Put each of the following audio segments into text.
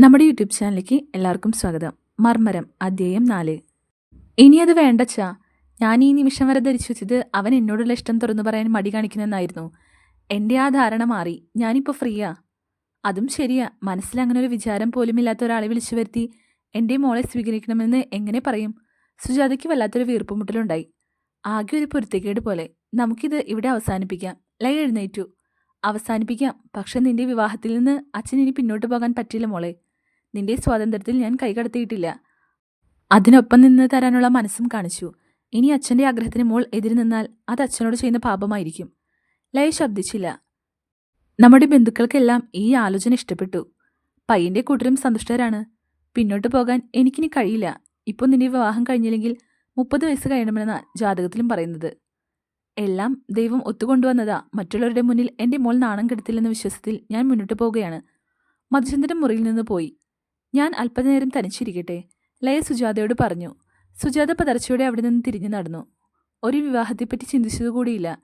നമ്മുടെ യൂട്യൂബ് ചാനലിലേക്ക് എല്ലാവർക്കും സ്വാഗതം. മർമ്മരം അധ്യായം നാല്. ഇനി അത് വേണ്ടച്ചാ ഞാൻ ഈ നിമിഷം വരെ ധരിച്ചു വെച്ചത് അവൻ എന്നോടുള്ള ഇഷ്ടം തുറന്നു പറയാൻ മടി കാണിക്കുന്നെന്നായിരുന്നു. എന്റെ ആ ധാരണ മാറി. ഞാനിപ്പോൾ ഫ്രീയാ. അതും ശരിയാ. മനസ്സിൽ അങ്ങനെ ഒരു വിചാരം പോലും ഇല്ലാത്ത ഒരാളെ വിളിച്ചു വരുത്തി എന്റെ മോളെ സ്വീകരിക്കണമെന്ന് എങ്ങനെ പറയും? സുജാതയ്ക്ക് വല്ലാത്തൊരു വീർപ്പുമുട്ടലുണ്ടായി. ആകെ ഒരു പൊരുത്തക്കേട് പോലെ. നമുക്കിത് ഇവിടെ അവസാനിപ്പിക്കാം. ലൈ എഴുന്നേറ്റു. അവസാനിപ്പിക്കാം. പക്ഷെ നിന്റെ വിവാഹത്തിൽ നിന്ന് അച്ഛൻ ഇനി പിന്നോട്ട് പോകാൻ പറ്റില്ല മോളെ. നിന്റെ സ്വാതന്ത്ര്യത്തിൽ ഞാൻ കൈകടത്തിയിട്ടില്ല. അതിനൊപ്പം നിന്ന് തരാനുള്ള മനസ്സും കാണിച്ചു. ഇനി അച്ഛന്റെ ആഗ്രഹത്തിന് മോൾ എതിരി നിന്നാൽ അത് അച്ഛനോട് ചെയ്യുന്ന പാപമായിരിക്കും. ലയ ശബ്ദിച്ചില്ല. നമ്മുടെ ബന്ധുക്കൾക്കെല്ലാം ഈ ആലോചന ഇഷ്ടപ്പെട്ടു. പയ്യന്റെ കൂട്ടരും സന്തുഷ്ടരാണ്. പിന്നോട്ട് പോകാൻ എനിക്കിനി കഴിയില്ല. ഇപ്പോൾ നിന്റെ വിവാഹം കഴിഞ്ഞില്ലെങ്കിൽ മുപ്പത് വയസ്സ് കഴിയണമെന്ന ജാതകത്തിലും പറയുന്നത്. എല്ലാം ദൈവം ഒത്തുകൊണ്ടുവന്നതാ. മറ്റുള്ളവരുടെ മുന്നിൽ എന്റെ മോൾ നാണം കെടുത്തില്ലെന്ന വിശ്വാസത്തിൽ ഞാൻ മുന്നോട്ട് പോവുകയാണ്. മധുചന്ദ്രൻ മുറിയിൽ നിന്ന് പോയി. ഞാൻ അല്പനേരം തനിച്ചിരിക്കട്ടെ ലയ സുജാതയോട് പറഞ്ഞു. സുജാത പതർച്ചയോടെ അവിടെ നിന്ന് തിരിഞ്ഞു നടന്നു. ഒരു വിവാഹത്തെപ്പറ്റി ചിന്തിച്ചതുകൂടിയില്ല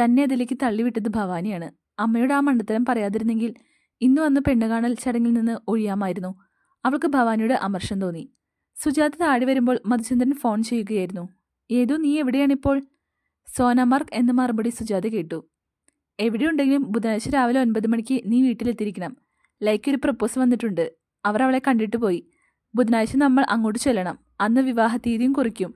തന്നെ അതിലേക്ക് തള്ളിവിട്ടത് ഭവാനിയാണ്. അമ്മയോട് ആ മണ്ടത്തരം പറയാതിരുന്നെങ്കിൽ ഇന്ന് വന്ന് പെണ്ണുകാണൽ ചടങ്ങിൽ നിന്ന് ഒഴിയാമായിരുന്നു. അവൾക്ക് ഭവാനിയുടെ അമർഷം തോന്നി. സുജാത താഴെ വരുമ്പോൾ മധുചന്ദ്രൻ ഫോൺ ചെയ്യുകയായിരുന്നു. ഏതോ നീ എവിടെയാണിപ്പോൾ? സോനമാർക്ക് എന്ന മറുപടി സുജാത കേട്ടു. എവിടെയുണ്ടെങ്കിലും ബുധനാഴ്ച രാവിലെ ഒൻപത് മണിക്ക് നീ വീട്ടിലെത്തിയിരിക്കണം. ലൈക്ക് ഒരു പ്രപ്പോസ് വന്നിട്ടുണ്ട്. അവർ അവളെ കണ്ടിട്ട് പോയി. ബുധനാഴ്ച നമ്മൾ അങ്ങോട്ട് ചെല്ലണം. അന്ന് വിവാഹ തീയതിയും കുറിക്കും.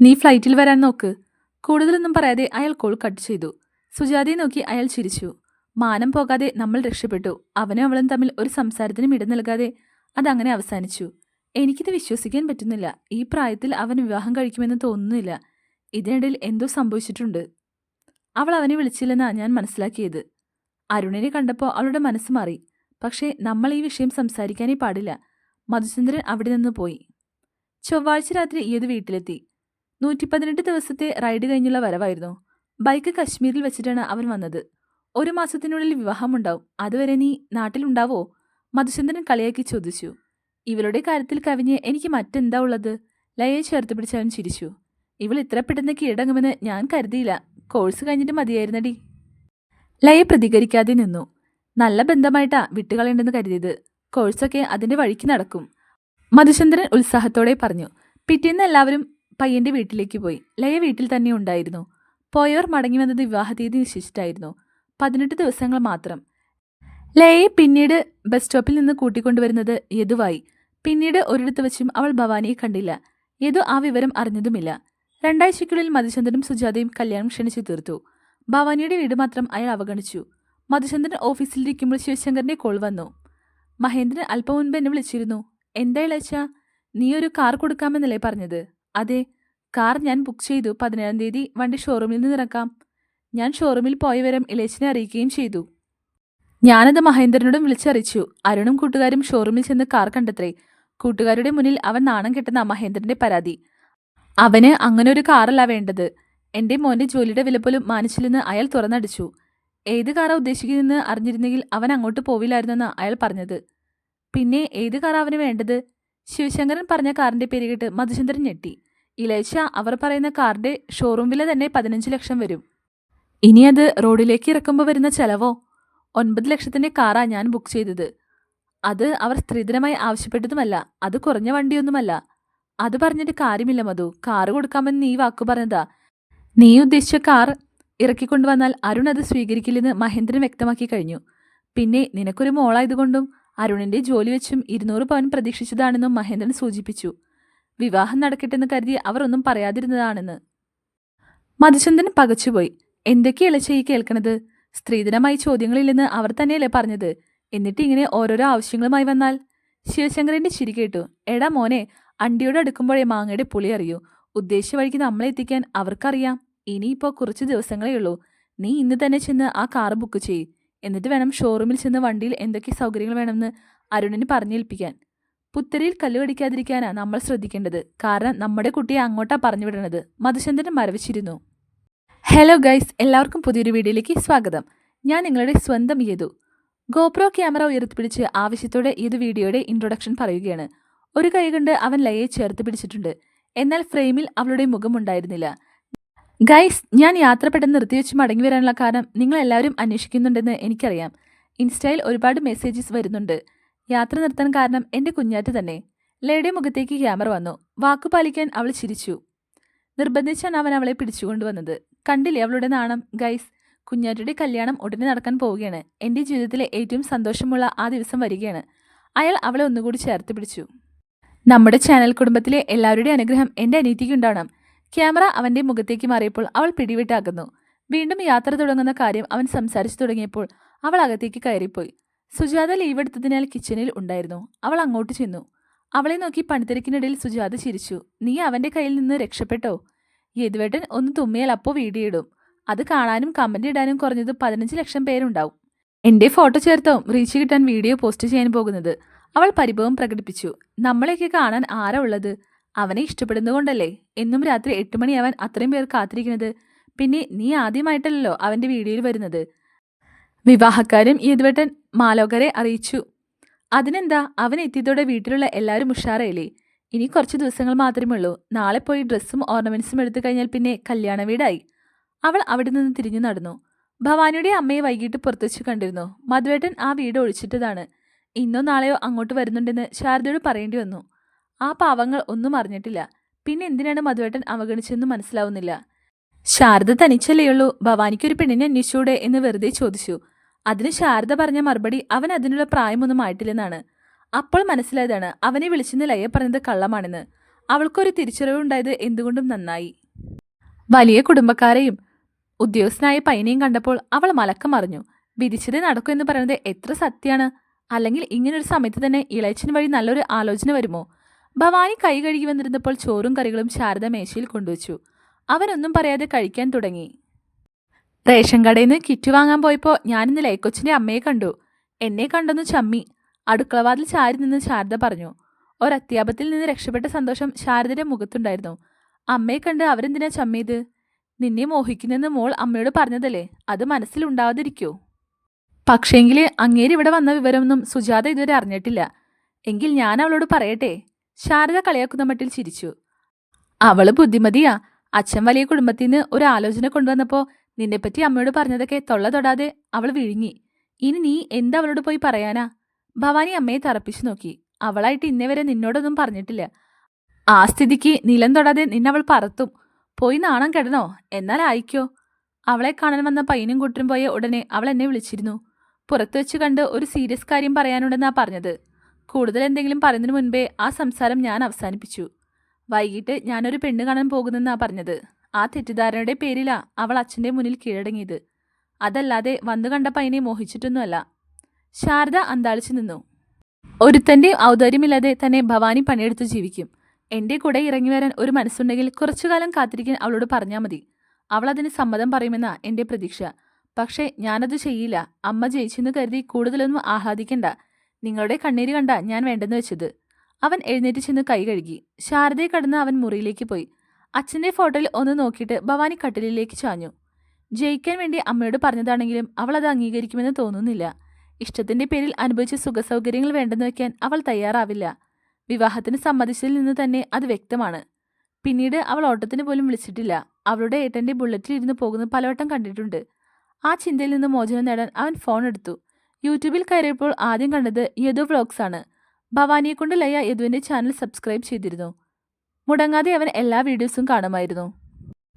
നീ ഫ്ലൈറ്റിൽ വരാൻ നോക്ക്. കൂടുതലൊന്നും പറയാതെ അയാൾ കോൾ കട്ട് ചെയ്തു. സുജാതയെ നോക്കി അയാൾ ചിരിച്ചു. മാനം പോകാതെ നമ്മൾ രക്ഷപ്പെട്ടു. അവനും അവളും തമ്മിൽ ഒരു സംസാരത്തിനും ഇട നൽകാതെ അതങ്ങനെ അവസാനിച്ചു. എനിക്കിത് വിശ്വസിക്കാൻ പറ്റുന്നില്ല. ഈ പ്രായത്തിൽ അവൻ വിവാഹം കഴിക്കുമെന്ന് തോന്നുന്നില്ല. ഇതിനിടയിൽ എന്തോ സംഭവിച്ചിട്ടുണ്ട്. അവൾ അവനെ വിളിച്ചില്ലെന്നാണ് ഞാൻ മനസ്സിലാക്കിയത്. അരുണിനെ കണ്ടപ്പോൾ അവളുടെ മനസ്സ് മാറി. പക്ഷേ നമ്മൾ ഈ വിഷയം സംസാരിക്കാനേ പാടില്ല. മധുചന്ദ്രൻ അവിടെ നിന്ന് പോയി. ചൊവ്വാഴ്ച രാത്രി ഏത് വീട്ടിലെത്തി? നൂറ്റി പതിനെട്ട് ദിവസത്തെ റൈഡ് കഴിഞ്ഞുള്ള വരവായിരുന്നു. ബൈക്ക് കശ്മീരിൽ വെച്ചിട്ടാണ് അവൻ വന്നത്. ഒരു മാസത്തിനുള്ളിൽ വിവാഹമുണ്ടാവും. അതുവരെ നീ നാട്ടിലുണ്ടാവോ? മധുചന്ദ്രൻ കളിയാക്കി ചോദിച്ചു. ഇവളുടെ കാര്യത്തിൽ കവിഞ്ഞ് എനിക്ക് മറ്റെന്താ ഉള്ളത്? ലയെ ചേർത്ത് പിടിച്ചവൻ ചിരിച്ചു. ഇവൾ ഇത്ര പെട്ടെന്ന് കീഴടങ്ങുമെന്ന് ഞാൻ കരുതിയില്ല. കോഴ്സ് കഴിഞ്ഞിട്ട് മതിയായിരുന്നടി. ലയ പ്രതികരിക്കാതെ നിന്നു. നല്ല ബന്ധമായിട്ടാ വിട്ടുകളയേണ്ടെന്ന് കരുതിയത്. കോഴ്സൊക്കെ അതിന്റെ വഴിക്ക് നടക്കും. മധുചന്ദ്രൻ ഉത്സാഹത്തോടെ പറഞ്ഞു പിറ്റേന്ന് എല്ലാവരും പയ്യന്റെ വീട്ടിലേക്ക് പോയി. ലയ വീട്ടിൽ തന്നെ ഉണ്ടായിരുന്നു. പോയവർ മടങ്ങി വന്നത് വിവാഹ തീയതി നിശ്ചയിച്ചിട്ടായിരുന്നു പതിനെട്ട് ദിവസങ്ങൾ മാത്രം. ലയയെ പിന്നീട് ബസ് സ്റ്റോപ്പിൽ നിന്ന് കൂട്ടിക്കൊണ്ടുവരുന്നത് യദുവായി. പിന്നീട് ഒരിടത്ത് വെച്ചും അവൾ ഭവാനിയെ കണ്ടില്ല. യദു ആ വിവരം അറിഞ്ഞതുമില്ല. രണ്ടാഴ്ചയ്ക്കുള്ളിൽ മധുചന്ദ്രനും സുജാതയും കല്യാണം ക്ഷണിച്ചു തീർത്തു. ഭവാനിയുടെ വീട് മാത്രം അയാൾ അവഗണിച്ചു. മധുചന്ദ്രൻ ഓഫീസിലിരിക്കുമ്പോൾ ശിവശങ്കറിന്റെ കോൾ വന്നു. മഹേന്ദ്രൻ അല്പം മുൻപ് എന്നെ വിളിച്ചിരുന്നു. എന്താ ഇളച്ച നീ ഒരു കാർ കൊടുക്കാമെന്നല്ലേ പറഞ്ഞത്? അതെ കാർ ഞാൻ ബുക്ക് ചെയ്തു. പതിനേഴാം തീയതി വണ്ടി ഷോറൂമിൽ നിന്ന് ഇറക്കാം. ഞാൻ ഷോറൂമിൽ പോയി വരം. ഇളയച്ചിനെ അറിയിക്കുകയും ചെയ്തു. ഞാനത് മഹേന്ദ്രനോടും വിളിച്ചറിയിച്ചു. അരുണും കൂട്ടുകാരും ഷോറൂമിൽ ചെന്ന് കാർ കണ്ടത്രേ. കൂട്ടുകാരുടെ മുന്നിൽ അവൻ നാണം കെട്ടുന്ന മഹേന്ദ്രന്റെ പരാതി. അവന് അങ്ങനെ ഒരു കാറല്ല വേണ്ടത്. എന്റെ മോന്റെ ജോലിയുടെ വില പോലും മാനിച്ചില്ലെന്ന് അയാൾ തുറന്നടിച്ചു. ഏത് കാറാ ഉദ്ദേശിക്കുന്നതെന്ന് അറിഞ്ഞിരുന്നെങ്കിൽ അവൻ അങ്ങോട്ട് പോവില്ലായിരുന്നെന്ന് അയാൾ പറഞ്ഞത്. പിന്നെ ഏത് കാറാ അവന് വേണ്ടത്? ശിവശങ്കരൻ പറഞ്ഞ കാറിന്റെ പേര് കേട്ട് മധുചന്ദ്രൻ ഞെട്ടി. ഇലേശ അവർ പറയുന്ന കാറിന്റെ ഷോറൂം വില തന്നെ പതിനഞ്ച് ലക്ഷം വരും. ഇനി അത് റോഡിലേക്ക് ഇറക്കുമ്പോൾ വരുന്ന ചെലവോ? ഒൻപത് ലക്ഷത്തിന്റെ കാറാ ഞാൻ ബുക്ക് ചെയ്തത്. അത് അവർ സ്ത്രീധനമായി ആവശ്യപ്പെട്ടതുമല്ല അത് കുറഞ്ഞ വണ്ടിയൊന്നുമല്ല. അത് പറഞ്ഞിട്ട് കാര്യമില്ല മധു. കാറ് കൊടുക്കാമെന്ന് നീ വാക്കു പറഞ്ഞതാ. നീ ഉദ്ദേശിച്ച കാർ ഇറക്കിക്കൊണ്ടുവന്നാൽ അരുൺ അത് സ്വീകരിക്കില്ലെന്ന് മഹേന്ദ്രൻ വ്യക്തമാക്കി കഴിഞ്ഞു. പിന്നെ നിനക്കൊരു മോളായതുകൊണ്ടും അരുണിന്റെ ജോലി വെച്ചും ഇരുന്നൂറ് പവൻ പ്രതീക്ഷിച്ചതാണെന്നും മഹേന്ദ്രൻ സൂചിപ്പിച്ചു. വിവാഹം നടക്കട്ടെന്ന് കരുതി അവർ ഒന്നും പറയാതിരുന്നതാണെന്ന്. മധുചന്ദ്രൻ പകച്ചുപോയി. എന്തൊക്കെ ചെയ്യി കേൾക്കണത്? സ്ത്രീധനമായി ചോദ്യങ്ങളില്ലെന്ന് അവർ തന്നെയല്ലേ പറഞ്ഞത്? എന്നിട്ട് ഇങ്ങനെ ഓരോരോ ആവശ്യങ്ങളുമായി വന്നാൽ? ശിവശങ്കറിന്റെ ചിരി കേട്ടു. എടാ മോനെ അണ്ടിയോട് അടുക്കുമ്പോഴേ മാങ്ങയുടെ പുളി അറിയൂ. ഉദ്ദേശിച്ച വഴിക്ക് നമ്മളെ എത്തിക്കാൻ അവർക്കറിയാം. ഇനിയിപ്പോൾ കുറച്ച് ദിവസങ്ങളേ ഉള്ളൂ. നീ ഇന്ന് തന്നെ ചെന്ന് ആ കാർ ബുക്ക് ചെയ്യ്. എന്നിട്ട് വേണം ഷോറൂമിൽ ചെന്ന് വണ്ടിയിൽ എന്തൊക്കെ സൗകര്യങ്ങൾ വേണമെന്ന് അരുണിന് പറഞ്ഞേൽപ്പിക്കാൻ. പുത്തരിയിൽ കല്ലുകടിക്കാതിരിക്കാനാണ് നമ്മൾ ശ്രദ്ധിക്കേണ്ടത്. കാരണം നമ്മുടെ കുട്ടിയെ അങ്ങോട്ടാ പറഞ്ഞു വിടണത്. മധുചന്ദ്രൻ മരവിച്ചിരുന്നു. ഹലോ ഗൈസ് എല്ലാവർക്കും പുതിയൊരു വീഡിയോയിലേക്ക് സ്വാഗതം. ഞാൻ നിങ്ങളുടെ സ്വന്തം യേതു. ഗോപ്രോ ക്യാമറ ഉയർത്തിപ്പിടിച്ച് ആവശ്യത്തോടെ ഏത് വീഡിയോയുടെ ഇൻട്രൊഡക്ഷൻ പറയുകയാണ്. ഒരു കൈ കൊണ്ട് അവൻ ലയെ ചേർത്ത് പിടിച്ചിട്ടുണ്ട്. എന്നാൽ ഫ്രെയിമിൽ അവളുടെ മുഖമുണ്ടായിരുന്നില്ല ഗൈസ് ഞാൻ യാത്ര പെട്ടെന്ന് നിർത്തിവെച്ച് മടങ്ങി വരാനുള്ള കാരണം നിങ്ങൾ എല്ലാവരും അന്വേഷിക്കുന്നുണ്ടെന്ന് എനിക്കറിയാം. ഇൻസ്റ്റയിൽ ഒരുപാട് മെസ്സേജസ് വരുന്നുണ്ട്. യാത്ര നിർത്താൻ കാരണം എന്റെ കുഞ്ഞാറ്റ് തന്നെ. ലയുടെ മുഖത്തേക്ക് ക്യാമറ വന്നു. വാക്കു പാലിക്കാൻ അവൾ ചിരിച്ചു. നിർബന്ധിച്ചാണ് അവൻ അവളെ പിടിച്ചുകൊണ്ടുവന്നത് കണ്ടില്ലേ അവളുടെ നാണം? ഗൈസ് കുഞ്ഞാറ്റയുടെ കല്യാണം ഉടനെ നടക്കാൻ പോവുകയാണ്. എന്റെ ജീവിതത്തിലെ ഏറ്റവും സന്തോഷമുള്ള ആ ദിവസം വരികയാണ്. അയാൾ അവളെ ഒന്നുകൂടി ചേർത്ത് പിടിച്ചു. നമ്മുടെ ചാനൽ കുടുംബത്തിലെ എല്ലാവരുടെയും അനുഗ്രഹം എന്റെ അനീതിക്ക് ഉണ്ടാവണം ക്യാമറ അവന്റെ മുഖത്തേക്ക് മാറിയപ്പോൾ അവൾ പിടിവിട്ടാകുന്നു. വീണ്ടും യാത്ര തുടങ്ങുന്ന കാര്യം അവൻ സംസാരിച്ചു തുടങ്ങിയപ്പോൾ അവൾ അകത്തേക്ക് കയറിപ്പോയി. സുജാത ലീവ് എടുത്തതിനാൽ കിച്ചണിൽ ഉണ്ടായിരുന്നു. അവൾ അങ്ങോട്ട് ചെന്നു. അവളെ നോക്കി പണിത്തിരക്കിനിടയിൽ സുജാത ചിരിച്ചു. നീ അവന്റെ കയ്യിൽ നിന്ന് രക്ഷപ്പെട്ടോ? യദുവേട്ടൻ ഒന്ന് തുമ്മിയാൽ അപ്പോൾ വീഡിയോ അത് കാണാനും കമന്റ് ഇടാനും കുറഞ്ഞത് പതിനഞ്ച് ലക്ഷം പേരുണ്ടാവും. എന്റെ ഫോട്ടോ ചേർത്തോ? റീച്ച് കിട്ടാൻ വീഡിയോ പോസ്റ്റ് ചെയ്യാൻ പോകുന്നത്. അവൾ പരിഭവം പ്രകടിപ്പിച്ചു. നമ്മളെയൊക്കെ കാണാൻ ആരാ ഉള്ളത്? അവനെ ഇഷ്ടപ്പെടുന്നതുകൊണ്ടല്ലേ എന്നും രാത്രി എട്ട് മണിയാവാൻ അത്രയും പേർ കാത്തിരിക്കുന്നത്. പിന്നെ നീ ആദ്യമായിട്ടല്ലോ അവന്റെ വീഡിയോയിൽ വരുന്നത്. വിവാഹക്കാരും ഈതുവട്ടൻ മാലോകരെ അറിയിച്ചു. അതിനെന്താ? അവൻ എത്തിയതോടെ വീട്ടിലുള്ള എല്ലാവരും ഉഷാറയില്ലേ? ഇനി കുറച്ച് ദിവസങ്ങൾ മാത്രമേ ഉള്ളൂ. നാളെ പോയി ഡ്രസ്സും ഓർണമെന്റ്സും എടുത്തു കഴിഞ്ഞാൽ പിന്നെ കല്യാണ വീടായി. അവൾ അവിടെ നിന്ന് തിരിഞ്ഞു നടന്നു. ഭവാനിയുടെ അമ്മയെ വൈകിട്ട് പുറത്തുവച്ച് കണ്ടിരുന്നു. മധുവേട്ടൻ ആ വീട് ഒഴിച്ചിട്ടതാണ്. ഇന്നോ നാളെയോ അങ്ങോട്ട് വരുന്നുണ്ടെന്ന് ശാരദയോട് പറയേണ്ടി വന്നു. ആ പാവങ്ങൾ ഒന്നും അറിഞ്ഞിട്ടില്ല. പിന്നെ എന്തിനാണ് മധുവേട്ടൻ അവഗണിച്ചെന്ന് മനസ്സിലാവുന്നില്ല. ശാരദ തനിച്ചല്ലേയുള്ളൂ ഭവാനിക്കൊരു പെണ്ണിനെ അന്വേഷിച്ചൂടെ എന്ന് വെറുതെ ചോദിച്ചു. അതിന് ശാരദ പറഞ്ഞ മറുപടി അവൻ അതിനുള്ള പ്രായമൊന്നും ആയിട്ടില്ലെന്നാണ്. അപ്പോൾ മനസ്സിലായതാണ് അവനെ വിളിച്ചെന്ന് ലയ പറഞ്ഞത് കള്ളമാണെന്ന്. അവൾക്കൊരു തിരിച്ചറിവുണ്ടായത് എന്തുകൊണ്ടും നന്നായി. വലിയ കുടുംബക്കാരെയും ഉദ്യോഗസ്ഥനായ പയ്യനെയും കണ്ടപ്പോൾ അവൾ മലക്കം മറിഞ്ഞു. വിധിച്ചത് നടക്കൂ എന്ന് പറയുന്നത് എത്ര സത്യമാണ്? അല്ലെങ്കിൽ ഇങ്ങനൊരു സമയത്ത് തന്നെ ഇളയച്ചൻ വഴി നല്ലൊരു ആലോചന വരുമോ? ഭവാനി കൈ കഴുകി വന്നിരുന്നപ്പോൾ ചോറും കറികളും ശാരദ മേശയിൽ കൊണ്ടുവച്ചു. അവനൊന്നും പറയാതെ കഴിക്കാൻ തുടങ്ങി. റേഷൻ കടയിൽ നിന്ന് കിറ്റ് വാങ്ങാൻ പോയപ്പോൾ ഞാനിന്ന് ലൈക്കൊച്ചിന്റെ അമ്മയെ കണ്ടു. എന്നെ കണ്ടെന്ന് ചമ്മി. അടുക്കളവാതിൽ ചാരി നിന്ന് ശാരദ പറഞ്ഞു. ഒരത്യാപത്തിൽ നിന്ന് രക്ഷപ്പെട്ട സന്തോഷം ശാരദയുടെ മുഖത്തുണ്ടായിരുന്നു. അമ്മയെ കണ്ട് അവരെന്തിനാ ചമ്മിയത്? നിന്നെ മോഹിക്കുന്നെന്ന് മോൾ അമ്മയോട് പറഞ്ഞതല്ലേ? അത് മനസ്സിലുണ്ടാവാതിരിക്കോ പക്ഷേങ്കിൽ അങ്ങേരിവിടെ വന്ന വിവരമൊന്നും സുജാത ഇതുവരെ അറിഞ്ഞിട്ടില്ല. എങ്കിൽ ഞാൻ അവളോട് പറയട്ടെ? ശാരദ കളിയാക്കുന്ന മട്ടിൽ ചിരിച്ചു. അവൾ ബുദ്ധിമതിയാ. അച്ഛൻ വലിയ കുടുംബത്തിൽ നിന്ന് ഒരു ആലോചന കൊണ്ടുവന്നപ്പോ നിന്നെപ്പറ്റി അമ്മയോട് പറഞ്ഞതൊക്കെ തൊള്ള തൊടാതെ അവൾ വിഴുങ്ങി. ഇനി നീ എന്താ അവളോട് പോയി പറയാനാ? ഭവാനി അമ്മയെ തറപ്പിച്ചു നോക്കി. അവളായിട്ട് ഇന്നേ വരെ നിന്നോടൊന്നും പറഞ്ഞിട്ടില്ല. ആ സ്ഥിതിക്ക് നിലം തൊടാതെ നിന്നവൾ പറത്തും. പോയി നാണം കെടണോ എന്നാൽ ആയിക്കോ. അവളെ കാണാൻ വന്ന പയ്യനും കൂട്ടരും പോയ ഉടനെ അവൾ എന്നെ വിളിച്ചിരുന്നു. പുറത്തു വെച്ച് കണ്ട് ഒരു സീരിയസ് കാര്യം പറയാനുണ്ടെന്നാ പറഞ്ഞത്. കൂടുതൽ എന്തെങ്കിലും പറയുന്നതിന് മുൻപേ ആ സംസാരം ഞാൻ അവസാനിപ്പിച്ചു. വൈകിട്ട് ഞാനൊരു പെണ്ണ് കാണാൻ പോകുന്നെന്നാ പറഞ്ഞത്. ആ തെറ്റിദ്ധാരണയുടെ പേരിലാ അവൾ അച്ഛന്റെ മുന്നിൽ കീഴടങ്ങിയത്. അതല്ലാതെ വന്നു കണ്ട പയ്യനെ മോഹിച്ചിട്ടൊന്നുമല്ല. ശാരദ അന്താളിച്ചു നിന്നു. ഒരുത്തന്റെ ഔദാര്യമില്ലാതെ തന്നെ ഭവാനി പണിയെടുത്ത് ജീവിക്കും. എന്റെ കൂടെ ഇറങ്ങി വരാൻ ഒരു മനസ്സുണ്ടെങ്കിൽ കുറച്ചു കാലം കാത്തിരിക്കാൻ അവളോട് പറഞ്ഞാൽ മതി. അവൾ അതിന് സമ്മതം പറയുമെന്നാ എന്റെ പ്രതീക്ഷ. പക്ഷേ ഞാനത് ചെയ്യില്ല. അമ്മ ജയിച്ചെന്ന് കരുതി കൂടുതലൊന്നും ആഹ്ലാദിക്കണ്ട. നിങ്ങളുടെ കണ്ണീര് കണ്ട ഞാൻ വേണ്ടെന്ന് വെച്ചത്. അവൻ എഴുന്നേറ്റ് ചെന്ന് കൈ കഴുകി. ശാരദയെ കടന്ന് അവൻ മുറിയിലേക്ക് പോയി. അച്ഛന്റെ ഫോട്ടോയിൽ ഒന്ന് നോക്കിയിട്ട് ഭവാനി കട്ടിലിലേക്ക് ചാഞ്ഞു. ജയിക്കാൻ വേണ്ടി അമ്മയോട് പറഞ്ഞതാണെങ്കിലും അവൾ അത് അംഗീകരിക്കുമെന്ന് തോന്നുന്നില്ല. ഇഷ്ടത്തിന്റെ പേരിൽ അനുഭവിച്ച സുഖസൗകര്യങ്ങൾ വേണ്ടെന്ന് വയ്ക്കാൻ അവൾ തയ്യാറാവില്ല. വിവാഹത്തിന് സമ്മതിച്ചതിൽ നിന്ന് തന്നെ അത് വ്യക്തമാണ്. പിന്നീട് അവൾ ഓട്ടത്തിന് പോലും വിളിച്ചിട്ടില്ല. അവളുടെ ഏട്ടന്റെ ബുള്ളറ്റിൽ ഇരുന്ന് പോകുന്നത് പലവട്ടം കണ്ടിട്ടുണ്ട്. ആ ചിന്തയിൽ നിന്ന് മോചനം നേടാൻ അവൻ ഫോൺ എടുത്തു. യൂട്യൂബിൽ കയറിയപ്പോൾ ആദ്യം കണ്ടത് യദു വ്ളോഗ്സ് ആണ്. ഭവാനിയെ കൊണ്ട് ലയ യദുവിന്റെ ചാനൽ സബ്സ്ക്രൈബ് ചെയ്തിരുന്നു. മുടങ്ങാതെ അവൻ എല്ലാ വീഡിയോസും കാണുമായിരുന്നു.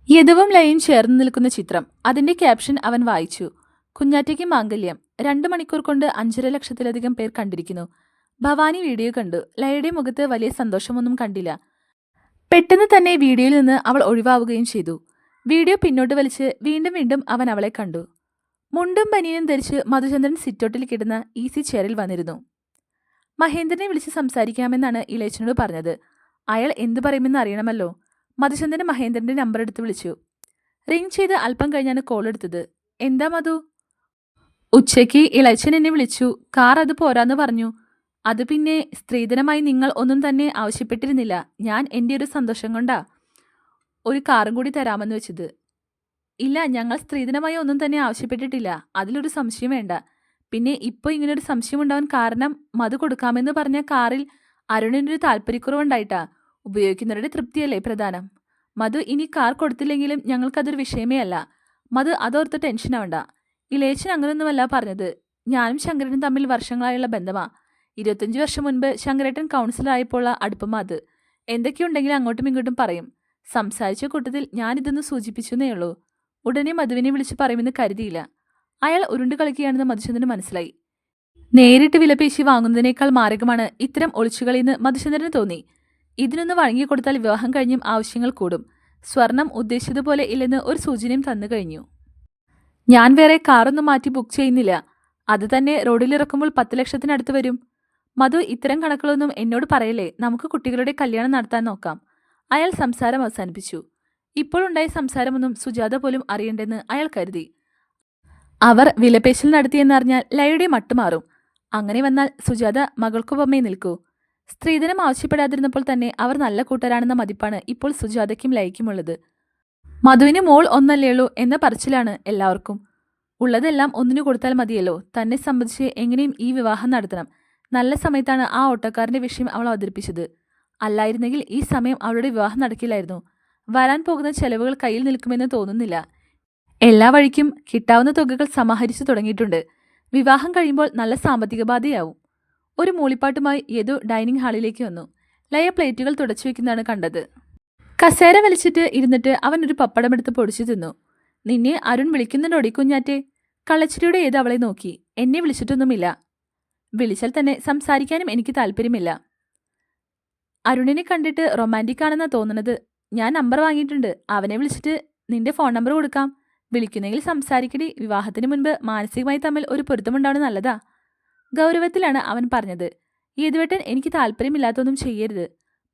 യദുവും ലയയും ചേർന്ന് നിൽക്കുന്ന ചിത്രം. അതിന്റെ ക്യാപ്ഷൻ അവൻ വായിച്ചു. കുഞ്ഞാറ്റയ്ക്ക് മാംഗല്യം. രണ്ടു മണിക്കൂർ കൊണ്ട് അഞ്ചര ലക്ഷത്തിലധികം പേർ കണ്ടിരിക്കുന്നു. ഭവാനി വീഡിയോ കണ്ടു. ലയയുടെ മുഖത്ത് വലിയ സന്തോഷമൊന്നും കണ്ടില്ല. പെട്ടെന്ന് തന്നെ വീഡിയോയിൽ നിന്ന് അവൾ ഒഴിവാവുകയും ചെയ്തു. വീഡിയോ പിന്നോട്ട് വലിച്ച് വീണ്ടും വീണ്ടും അവൻ അവളെ കണ്ടു. മുണ്ടും പനിയനും ധരിച്ച് മധുചന്ദ്രൻ സിറ്റോട്ടിൽ കിടന്ന ഈസി ചെയറിൽ വന്നിരുന്നു. മഹേന്ദ്രനെ വിളിച്ച് സംസാരിക്കാമെന്നാണ് ഇളയച്ചനോട് പറഞ്ഞത്. അയാൾ എന്തു പറയുമെന്ന് അറിയണമല്ലോ. മധുചന്ദ്രൻ മഹേന്ദ്രന്റെ നമ്പർ എടുത്ത് വിളിച്ചു. റിംഗ് ചെയ്ത് അല്പം കഴിഞ്ഞാണ് കോൾ എടുത്തത്. എന്താ മധു? ഉച്ചയ്ക്ക് ഇളയച്ചൻ എന്നെ വിളിച്ചു. കാർ അത് പോരാന്ന് പറഞ്ഞു. അത് പിന്നെ സ്ത്രീധനമായി നിങ്ങൾ ഒന്നും തന്നെ ആവശ്യപ്പെട്ടിരുന്നില്ല. ഞാൻ എന്റെ ഒരു സന്തോഷം കൊണ്ടാ. ഒരു കാറും കൂടി തരാമെന്ന് വെച്ചത്. ഇല്ല ഞങ്ങൾ സ്ത്രീധനമായി ഒന്നും തന്നെ ആവശ്യപ്പെട്ടിട്ടില്ല. അതിലൊരു സംശയം വേണ്ട. പിന്നെ ഇപ്പോൾ ഇങ്ങനൊരു സംശയം ഉണ്ടാവാൻ കാരണം മധു കൊടുക്കാമെന്ന് പറഞ്ഞ കാറിൽ അരുണിനൊരു താല്പര്യക്കുറവുണ്ടായിട്ടാ. ഉപയോഗിക്കുന്നവരുടെ തൃപ്തിയല്ലേ പ്രധാനം. മധു ഇനി കാർ കൊടുത്തില്ലെങ്കിലും ഞങ്ങൾക്കതൊരു വിഷയമേ അല്ല. മധു അതോർത്ത് ടെൻഷൻ ആവണ്ട. ഇളയച്ചൻ അങ്ങനെയൊന്നുമല്ല പറഞ്ഞത്. ഞാനും ശങ്കരനും തമ്മിൽ വർഷങ്ങളായുള്ള ബന്ധമാ. ഇരുപത്തഞ്ച് വർഷം മുൻപ് ശങ്കരേട്ടൻ കൗൺസിലറായപ്പോൾ അടുപ്പം അത്. എന്തൊക്കെയുണ്ടെങ്കിലും അങ്ങോട്ടും ഇങ്ങോട്ടും പറയും. സംസാരിച്ച കൂട്ടത്തിൽ ഞാനിതൊന്ന് സൂചിപ്പിച്ചെന്നേ ഉള്ളൂ. ഉടനെ മധുവിനെ വിളിച്ച് പറയുമെന്ന് കരുതിയില്ല. അയാൾ ഉരുണ്ട് കളിക്കുകയാണെന്ന് മധുചന്ദ്രന് മനസ്സിലായി. നേരിട്ട് വിലപേശി വാങ്ങുന്നതിനേക്കാൾ മാരകമാണ് ഇത്തരം ഒളിച്ചുകളിയെന്ന് മധുചന്ദ്രന് തോന്നി. ഇതിനൊന്ന് വഴങ്ങിക്കൊടുത്താൽ വിവാഹം കഴിഞ്ഞും ആവശ്യങ്ങൾ കൂടും. സ്വർണം ഉദ്ദേശിച്ചതുപോലെ ഇല്ലെന്ന് ഒരു സൂചനയും തന്നു കഴിഞ്ഞു. ഞാൻ വേറെ കാറൊന്നും മാറ്റി ബുക്ക് ചെയ്യുന്നില്ല. അത് തന്നെ റോഡിലിറക്കുമ്പോൾ പത്ത് ലക്ഷത്തിനടുത്ത് വരും. മധു ഇത്തരം കണക്കുകളൊന്നും എന്നോട് പറയല്ലേ? നമുക്ക് കുട്ടികളുടെ കല്യാണം നടത്താൻ നോക്കാം. അയാൾ സംസാരം അവസാനിപ്പിച്ചു. ഇപ്പോഴുണ്ടായ സംസാരമൊന്നും സുജാത പോലും അറിയണ്ടെന്ന് അയാൾ കരുതി. അവർ വിലപേശൽ നടത്തിയെന്നറിഞ്ഞാൽ ലയയുടെ മട്ടുമാറും അങ്ങനെ വന്നാൽ സുജാത മകൾക്കൊപ്പമേ നിൽക്കൂ. സ്ത്രീധനം ആവശ്യപ്പെടാതിരുന്നപ്പോൾ തന്നെ അവർ നല്ല കൂട്ടരാണെന്ന മതിപ്പാണ് ഇപ്പോൾ സുജാതയ്ക്കും ലയിക്കുമുള്ളത് മധുവിന് മോൾ ഒന്നല്ലേയുള്ളൂ എന്ന പറച്ചിലാണ് എല്ലാവർക്കും. ഉള്ളതെല്ലാം ഒന്നിനു കൊടുത്താൽ മതിയല്ലോ. തന്നെ സംബന്ധിച്ച് എങ്ങനെയും ഈ വിവാഹം നടത്തണം. നല്ല സമയത്താണ് ആ ഓട്ടോക്കാരന്റെ വിഷയം അവൾ അവതരിപ്പിച്ചത്. അല്ലായിരുന്നെങ്കിൽ ഈ സമയം അവളുടെ വിവാഹം നടക്കില്ലായിരുന്നു. വരാൻ പോകുന്ന ചെലവുകൾ കയ്യിൽ നിൽക്കുമെന്ന് തോന്നുന്നില്ല. എല്ലാ വഴിക്കും കിട്ടാവുന്ന തുകകൾ സമാഹരിച്ചു തുടങ്ങിയിട്ടുണ്ട്. വിവാഹം കഴിയുമ്പോൾ നല്ല സാമ്പത്തിക ബാധയാവും ഒരു മൂളിപ്പാട്ടുമായി യദു ഡൈനിങ് ഹാളിലേക്ക് വന്നു. ലയ പ്ലേറ്റുകൾ തുടച്ചു വെക്കുന്നതാണ് കണ്ടത്. കസേര വലിച്ചിട്ട് ഇരുന്നിട്ട് അവൻ ഒരു പപ്പടമെടുത്ത് പൊടിച്ചു തിന്നു. നിന്നെ അരുൺ വിളിക്കുന്നുണ്ടോടി കുഞ്ഞാറ്റെ? കളച്ചിരിയുടെ ഏത് അവളെ നോക്കി. എന്നെ വിളിച്ചിട്ടൊന്നുമില്ല. വിളിച്ചാൽ തന്നെ സംസാരിക്കാനും എനിക്ക് താല്പര്യമില്ല. അരുണിനെ കണ്ടിട്ട് റൊമാന്റിക് ആണെന്നാ തോന്നുന്നത് ഞാൻ നമ്പർ വാങ്ങിയിട്ടുണ്ട്. അവനെ വിളിച്ചിട്ട് നിന്റെ ഫോൺ നമ്പർ കൊടുക്കാം. വിളിക്കുന്നെങ്കിൽ സംസാരിക്കടി. വിവാഹത്തിന് മുൻപ് മാനസികമായി തമ്മിൽ ഒരു പൊരുത്തമുണ്ടാണ് നല്ലതാ. ഗൗരവത്തിലാണ് അവൻ പറഞ്ഞത്. ഏതുവേട്ടൻ എനിക്ക് താല്പര്യമില്ലാത്തൊന്നും ചെയ്യരുത്.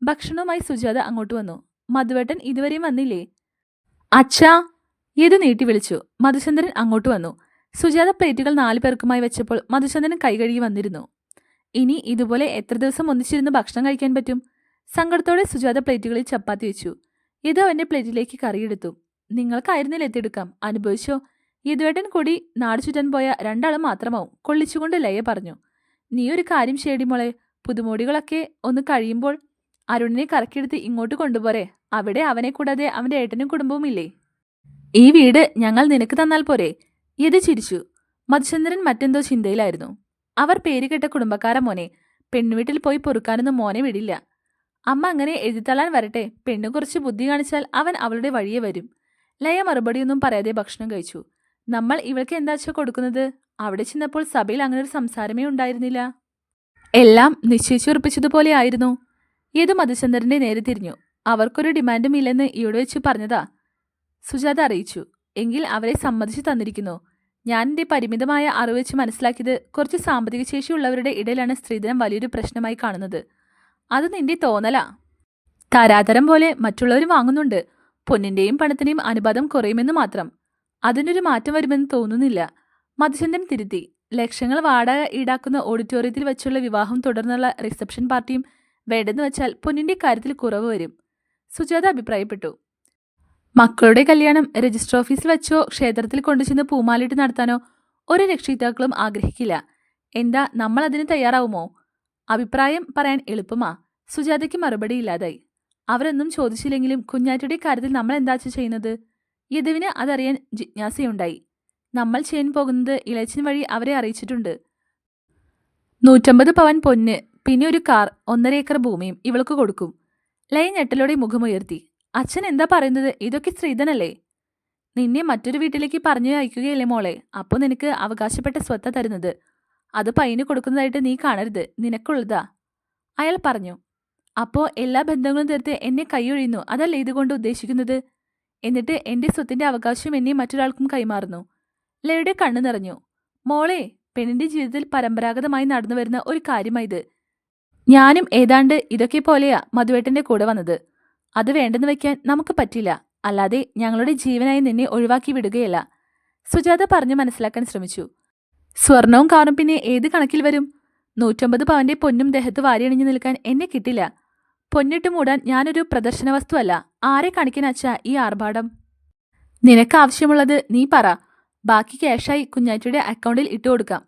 ഭക്ഷണവുമായി സുജാത അങ്ങോട്ട് വന്നു. മധുവേട്ടൻ ഇതുവരെയും വന്നില്ലേ? അച്ഛാ! ഏത് നീട്ടി വിളിച്ചു. മധുചന്ദ്രൻ അങ്ങോട്ട് വന്നു. സുജാത പ്ലേറ്റുകൾ നാലു പേർക്കുമായി വെച്ചപ്പോൾ മധുചന്ദ്രൻ കൈകഴുകി വന്നിരുന്നു. ഇനി ഇതുപോലെ എത്ര ദിവസം ഒന്നിച്ചിരുന്ന് ഭക്ഷണം കഴിക്കാൻ പറ്റും? സങ്കടത്തോടെ സുജാത പ്ലേറ്റുകളിൽ ചപ്പാത്തി വെച്ചു. ഇത് അവന്റെ പ്ലേറ്റിലേക്ക് കറിയെടുത്തു. നിങ്ങൾക്കായിരുന്നില്ല എത്തിയെടുക്കാം. അനുഭവിച്ചോ? യദുവേട്ടൻ കൂടി നാട് ചുറ്റാൻ പോയ രണ്ടാളും മാത്രമാവും. കൊള്ളിച്ചുകൊണ്ട് ലയ പറഞ്ഞു. നീ ഒരു കാര്യം ചെയ്യടി മോളെ. പുതുമോടികളൊക്കെ ഒന്ന് കഴിയുമ്പോൾ അരുണിനെ കറക്കിയെടുത്ത് ഇങ്ങോട്ട് കൊണ്ടുപോരെ. അവിടെ അവനെ കൂടാതെ അവന്റെ ഏട്ടനും കുടുംബവും ഇല്ലേ? ഈ വീട് ഞങ്ങൾ നിനക്ക് തന്നാൽ പോരെ. ഇത് ചിരിച്ചു. മധുചന്ദ്രൻ മറ്റെന്തോ ചിന്തയിലായിരുന്നു. അവർ പേരുകെട്ട കുടുംബക്കാര മോനെ. പെൺവീട്ടിൽ പോയി പൊറുക്കാനൊന്നും മോനെ വിടില്ല. അമ്മ അങ്ങനെ എഴുതിത്തള്ളാൻ വരട്ടെ. പെണ്ണു കുറച്ച് ബുദ്ധി കാണിച്ചാൽ അവൻ അവളുടെ വഴിയെ വരും. ലയ മറുപടിയൊന്നും പറയാതെ ഭക്ഷണം കഴിച്ചു. നമ്മൾ ഇവൾക്ക് എന്താച്ചാ കൊടുക്കുന്നത്? അവിടെ ചെന്നപ്പോൾ സഭയിൽ അങ്ങനെ ഒരു സംസാരമേ ഉണ്ടായിരുന്നില്ല. എല്ലാം നിശ്ചയിച്ചുറപ്പിച്ചതുപോലെ ആയിരുന്നു. ഏത് മധുചന്ദ്രന്റെ നേരെ തിരിഞ്ഞു. അവർക്കൊരു ഡിമാൻഡും ഇല്ലെന്ന് ഇവിടെ വെച്ച് പറഞ്ഞതാ. സുജാത അറിയിച്ചു. എങ്കിൽ അവരെ സമ്മതിച്ചു തന്നിരിക്കുന്നു. ഞാൻ എന്റെ പരിമിതമായ അറിവ് വെച്ച് മനസ്സിലാക്കിയത് കുറച്ച് സാമ്പത്തിക ശേഷിയുള്ളവരുടെ ഇടയിലാണ് സ്ത്രീധനം വലിയൊരു പ്രശ്നമായി കാണുന്നത്. അത് നിന്റെ തോന്നലാ. തരാതരം പോലെ മറ്റുള്ളവർ വാങ്ങുന്നുണ്ട്. പൊന്നിന്റെയും പണത്തിന്റെയും അനുപാതം കുറയുമെന്ന് മാത്രം. അതിനൊരു മാറ്റം വരുമെന്ന് തോന്നുന്നില്ല. മധുചന്ദ്രൻ തിരുത്തി. ലക്ഷങ്ങൾ വാടക ഈടാക്കുന്ന ഓഡിറ്റോറിയത്തിൽ വെച്ചുള്ള വിവാഹം തുടർന്നുള്ള റിസപ്ഷൻ പാർട്ടിയും വേണ്ടെന്ന് വെച്ചാൽ പൊന്നിന്റെ കാര്യത്തിൽ കുറവ് വരും. സുജാത അഭിപ്രായപ്പെട്ടു. മക്കളുടെ കല്യാണം രജിസ്റ്റർ ഓഫീസിൽ വെച്ചോ ക്ഷേത്രത്തിൽ കൊണ്ടുചെന്ന് പൂമാലിട്ട് നടത്താനോ ഒരു രക്ഷിതാക്കളും ആഗ്രഹിക്കില്ല. എന്താ നമ്മൾ അതിന് തയ്യാറാവുമോ? അഭിപ്രായം പറയാൻ എളുപ്പമാ. സുജാതയ്ക്ക് മറുപടി ഇല്ലാതായി അവരൊന്നും ചോദിച്ചില്ലെങ്കിലും കുഞ്ഞാറ്റയുടെ കാര്യത്തിൽ നമ്മൾ എന്താ ചെയ്യുന്നത്? യദുവിന് അതറിയാൻ ജിജ്ഞാസയുണ്ടായി. നമ്മൾ ചെയ്യാൻ പോകുന്നത് ഇളച്ചൻ വഴി അവരെ അറിയിച്ചിട്ടുണ്ട്. നൂറ്റമ്പത് പവൻ പൊന്ന് പിന്നെ ഒരു കാർ ഒന്നര ഏക്കർ ഭൂമിയും ഇവൾക്ക് കൊടുക്കും. ലയ ഞെട്ടലോടെ മുഖമുയർത്തി. അച്ഛൻ എന്താ പറയുന്നത്? ഇതൊക്കെ സ്ത്രീധനല്ലേ? നിന്നെ മറ്റൊരു വീട്ടിലേക്ക് പറഞ്ഞു അയക്കുകയല്ലേ മോളെ? അപ്പോൾ നിനക്ക് അവകാശപ്പെട്ട സ്വത്ത തരുന്നത്. അത് പയ്യന് കൊടുക്കുന്നതായിട്ട് നീ കാണരുത്. നിനക്കുള്ളതാ. അയാൾ പറഞ്ഞു അപ്പോ എല്ലാ ബന്ധങ്ങളും തീർത്ത് എന്നെ കൈയൊഴിയുന്നു. അതല്ലേ ഇതുകൊണ്ട് ഉദ്ദേശിക്കുന്നത്? എന്നിട്ട് എന്റെ സ്വത്തിന്റെ അവകാശം എന്നെ മറ്റൊരാൾക്കും കൈമാറുന്നു. ലയുടെ കണ്ണു നിറഞ്ഞു. മോളെ പെണ്ണിന്റെ ജീവിതത്തിൽ പരമ്പരാഗതമായി നടന്നു വരുന്ന ഒരു കാര്യമായത് ഞാനും ഏതാണ്ട് ഇതൊക്കെ പോലെയാ മധുവേട്ടന്റെ കൂടെ വന്നത്. അത് വേണ്ടെന്ന് വെക്കാൻ നമുക്ക് പറ്റില്ല. അല്ലാതെ ഞങ്ങളുടെ ജീവനായി നിന്നെ ഒഴിവാക്കി വിടുകയല്ല. സുജാത പറഞ്ഞു മനസ്സിലാക്കാൻ ശ്രമിച്ചു. സ്വർണവും കാറും പിന്നെ ഏത് കണക്കിൽ വരും? നൂറ്റമ്പത് പവന്റെ പൊന്നും ദേഹത്ത് വാരിയണിഞ്ഞു നിൽക്കാൻ എന്നെ കിട്ടില്ല. പൊന്നിട്ട് മൂടാൻ ഞാനൊരു പ്രദർശന വസ്തുവല്ല ആരെ കാണിക്കാൻ ഈ ആർഭാടം? നിനക്ക് ആവശ്യമുള്ളത് നീ പറ. ബാക്കി ക്യാഷായി കുഞ്ഞാറ്റിയുടെ അക്കൗണ്ടിൽ ഇട്ടു കൊടുക്കാം.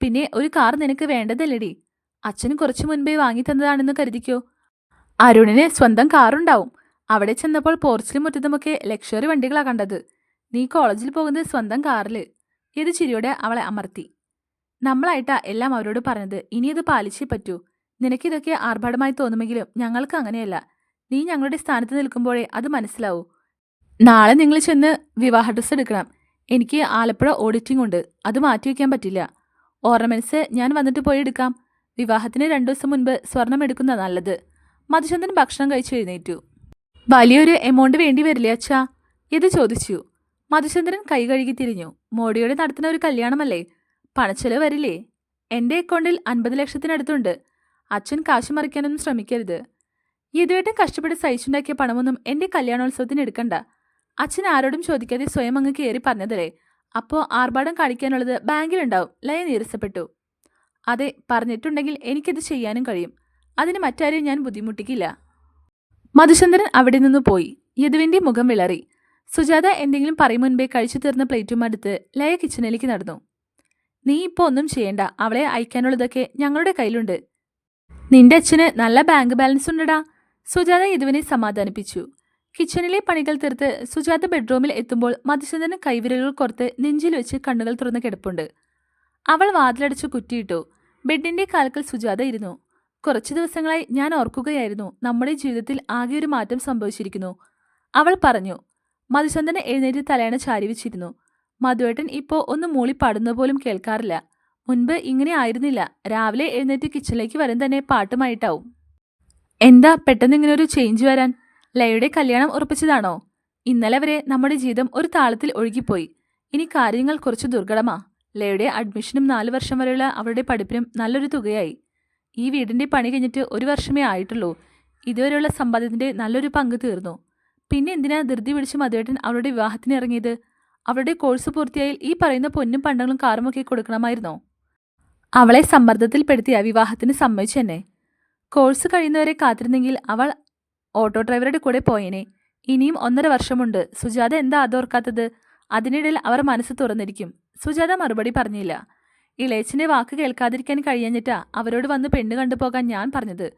പിന്നെ ഒരു കാർ നിനക്ക് വേണ്ടതല്ലേടി. അച്ഛൻ കുറച്ചു മുൻപേ വാങ്ങി തന്നതാണെന്ന് കരുതിക്കോ? അരുണിന് സ്വന്തം കാറുണ്ടാവും. അവിടെ ചെന്നപ്പോൾ പോർച്ചിലും മുറ്റത്തുമൊക്കെ ലക്ഷറി വണ്ടികളാണ് കണ്ടത്. നീ കോളേജിൽ പോകുന്നത് സ്വന്തം കാറിൽ. ഇത് ചിരിയോടെ അവളെ അമർത്തി. നമ്മളായിട്ടാ എല്ലാം അവരോട് പറഞ്ഞത്. ഇനിയത് പാലിച്ചേ പറ്റൂ. നിനക്കിതൊക്കെ ആർഭാടമായി തോന്നുമെങ്കിലും ഞങ്ങൾക്ക് അങ്ങനെയല്ല. നീ ഞങ്ങളുടെ സ്ഥാനത്ത് നിൽക്കുമ്പോഴേ അത് മനസ്സിലാവൂ. നാളെ നിങ്ങൾ ചെന്ന് വിവാഹ ഡ്രസ്സ് എടുക്കണം. എനിക്ക് ആലപ്പുഴ ഓഡിറ്റിംഗ് ഉണ്ട്. അത് മാറ്റിവെക്കാൻ പറ്റില്ല. ഓർണമെന്റ്സ് ഞാൻ വന്നിട്ട് പോയി എടുക്കാം. വിവാഹത്തിന് രണ്ടു ദിവസം മുൻപ് സ്വർണം എടുക്കുന്ന നല്ലത്. മധുചന്ദ്രൻ ഭക്ഷണം കഴിച്ചു എഴുന്നേറ്റു. വലിയൊരു എമൗണ്ട് വേണ്ടി വരില്ലേ അച്ഛാ? ഇത് ചോദിച്ചു. മധുചന്ദ്രൻ കൈ കഴുകി തിരിഞ്ഞു. മോഡിയോടെ നടത്തുന്ന ഒരു കല്യാണമല്ലേ? പണച്ചെലവ് വരില്ലേ? എന്റെ അക്കൗണ്ടിൽ അൻപത് ലക്ഷത്തിനടുത്തുണ്ട്. അച്ഛൻ കാശ് മറിക്കാനൊന്നും ശ്രമിക്കരുത്. യദുവേട്ടൻ കഷ്ടപ്പെട്ട് സഹിച്ചുണ്ടാക്കിയ പണമൊന്നും എന്റെ കല്യാണോത്സവത്തിന് എടുക്കണ്ട. അച്ഛൻ ആരോടും ചോദിക്കാതെ സ്വയം അങ്ങ് കയറി പറഞ്ഞതല്ലേ? അപ്പോ ആർഭാടം കാണിക്കാനുള്ളത് ബാങ്കിലുണ്ടാവും. ലയ നീരസപ്പെട്ടു. അതെ പറഞ്ഞിട്ടുണ്ടെങ്കിൽ എനിക്കത് ചെയ്യാനും കഴിയും. അതിന് മറ്റാരെയും ഞാൻ ബുദ്ധിമുട്ടിക്കില്ല. മധുചന്ദ്രൻ അവിടെ നിന്ന് പോയി. യദുവിന്റെ മുഖം വിളറി. സുജാത എന്തെങ്കിലും പറയും മുൻപേ കഴിച്ചു തീർന്ന പ്ലേറ്റും അടുത്ത് ലയ കിച്ചണിലേക്ക് നടന്നു. നീ ഇപ്പോ ഒന്നും ചെയ്യണ്ട. അവളെ അയക്കാനുള്ളതൊക്കെ ഞങ്ങളുടെ കയ്യിലുണ്ട്. നിന്റെ അച്ഛന് നല്ല ബാങ്ക് ബാലൻസ് ഉണ്ടടാ. സുജാത യദുവിനെ സമാധാനിപ്പിച്ചു. കിച്ചണിലെ പണികൾ തീർത്ത് സുജാത ബെഡ്റൂമിൽ എത്തുമ്പോൾ മധുചന്ദ്രൻ കൈവിരലുകൾ കുറത്ത് നെഞ്ചിൽ വെച്ച് കണ്ണുകൾ തുറന്ന് കിടപ്പുണ്ട്. അവൾ വാതിലടച്ചു കുറ്റിയിട്ടു. ബെഡിന്റെ കാൽക്കൽ സുജാത ഇരുന്നു. കുറച്ചു ദിവസങ്ങളായി ഞാൻ ഓർക്കുകയായിരുന്നു നമ്മുടെ ജീവിതത്തിൽ ആകെ ഒരു മാറ്റം സംഭവിച്ചിരിക്കുന്നു. അവൾ പറഞ്ഞു മധുചന്ദ്രൻ എഴുന്നേറ്റ് തലയണ ചാരി വെച്ചിരുന്നു. മധുവേട്ടൻ ഇപ്പോൾ ഒന്ന് മൂളി പാടുന്ന പോലും കേൾക്കാറില്ല. മുൻപ് ഇങ്ങനെ ആയിരുന്നില്ല. രാവിലെ എഴുന്നേറ്റ് കിച്ചണിലേക്ക് വരും തന്നെ പാട്ടുമായിട്ടാവും. എന്താ പെട്ടെന്ന് ഇങ്ങനെ ഒരു ചേഞ്ച് വരാൻ? ലയയുടെ കല്യാണം ഉറപ്പിച്ചതാണോ? ഇന്നലെ വരെ നമ്മുടെ ജീവിതം ഒരു താളത്തിൽ ഒഴുകിപ്പോയി. ഇനി കാര്യങ്ങൾ കുറച്ച് ദുർഘടമാ. ലയുടെ അഡ്മിഷനും നാല് വർഷം വരെയുള്ള അവരുടെ പഠിപ്പിനും നല്ലൊരു തുകയായി. ഈ വീടിന്റെ പണി കഴിഞ്ഞിട്ട് ഒരു വർഷമേ ആയിട്ടുള്ളൂ. ഇതുവരെയുള്ള സമ്പാദ്യത്തിന്റെ നല്ലൊരു പങ്ക് തീർന്നു. പിന്നെ എന്തിനാ ധൃതി പിടിച്ച് മധുവേട്ടൻ അവളുടെ വിവാഹത്തിന് ഇറങ്ങിയത്? അവളുടെ കോഴ്സ് പൂർത്തിയായാൽ ഈ പറയുന്ന പൊന്നും പണ്ടങ്ങളും കാറുമൊക്കെ കൊടുക്കണമായിരുന്നോ? അവളെ സമ്മർദ്ദത്തിൽപ്പെടുത്തിയ വിവാഹത്തിന് സമ്മതിച്ചു തന്നെ. കോഴ്സ് കഴിയുന്നവരെ കാത്തിരുന്നെങ്കിൽ അവൾ ഓട്ടോ ഡ്രൈവറുടെ കൂടെ പോയേനെ. ഇനിയും ഒന്നര വർഷമുണ്ട്. സുജാത എന്താ അതോർക്കാത്തത്? അതിനിടയിൽ അവർ മനസ്സ് തുറന്നിരിക്കും. സുജാത മറുപടി പറഞ്ഞില്ല. ഇളയച്ചിന്റെ വാക്ക് കേൾക്കാതിരിക്കാൻ കഴിയാഞ്ഞിട്ടാ അവരോട് വന്ന് പെണ്ണ് കണ്ടുപോകാൻ ഞാൻ പറഞ്ഞത്.